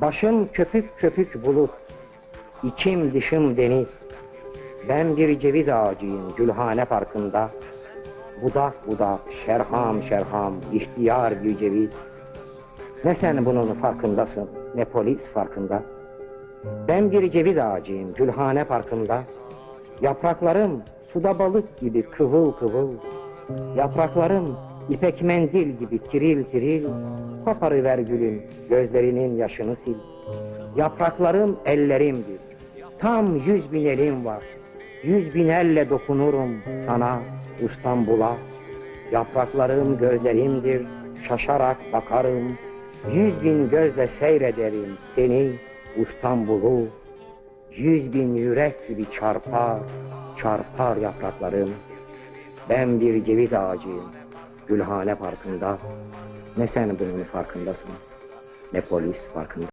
Başım köpük köpük bulut, içim dışım deniz. Ben bir ceviz ağacıyım Gülhane Parkı'nda. Budak budak, şerham şerham, ihtiyar bir ceviz. Ne sen bunun farkındasın, ne polis farkında. Ben bir ceviz ağacıyım Gülhane Parkı'nda. Yapraklarım suda balık gibi kıvıl kıvıl. Yapraklarım ipek mendil gibi tiril tiril. Koparıver gülüm gözlerinin yaşını sil. Yapraklarım ellerimdir. Tam yüz bin elim var. Yüz bin elle dokunurum sana İstanbul'a. Yapraklarım gözlerimdir. Şaşarak bakarım. Yüz bin gözle seyrederim seni İstanbul'u. Yüz bin yürek gibi çarpar, çarpar yapraklarım. Ben bir ceviz ağacıyım, Gülhane Parkı'nda. Ne sen bunun farkındasın, ne polis farkında.